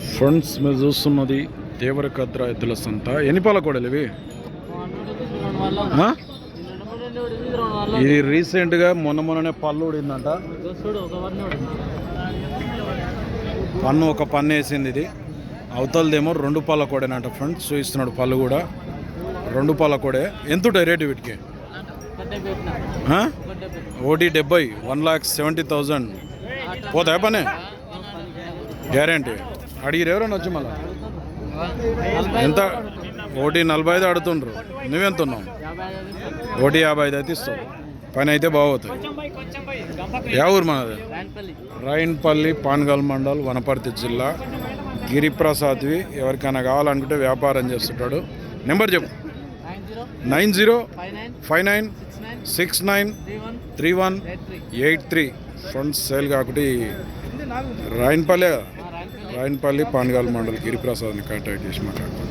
Friends మీరు చూస్తున్నది దేవరకద్ర ఎద్దుల సంత. ఎన్ని పాల ఇవి? ఇది రీసెంట్గా మొన్న మొన్ననే పళ్ళు ఊడిందంట. పన్ను ఒక పన్ను వేసింది ఇది. అవతలదేమో రెండు పాల కోడేనంట ఫ్రెండ్స్ చూపిస్తున్నాడు పళ్ళు కూడా. రెండు పాల కోడే. ఎంత ఉంటాయి రేటు వీటికి? ఆ? ఓడి డెబ్బై వన్ లాక్ సెవెంటీ థౌజండ్. పోతాయా పనే గ్యారంటీ. అడిగిరు ఎవరైనా వచ్చి మళ్ళీ? ఎంత? ఓటీ నలభై ఐదు అడుతుండ్రు నువ్వెంత ఉన్నావు ఓటీ యాభై ఐదు అయితే ఇస్తావు పని అయితే బాగోతుంది యా ఊరు మనది? రాయన్పల్లి పాన్గల్ మండల్ వనపర్తి జిల్లా. గిరిప్రసాద్వి ఎవరికైనా కావాలనుకుంటే వ్యాపారం చేస్తుంటాడు. నెంబర్ చెప్పు. Nine zero five nine six nine three one eight three. Front sale కాకుండా రైన్పల్లి రాయన్పల్లి పాన్గల్ మండల్ గిరిప్రసాద్ని కాంటాక్ట్ చేసి మాట్లాడుతున్నాను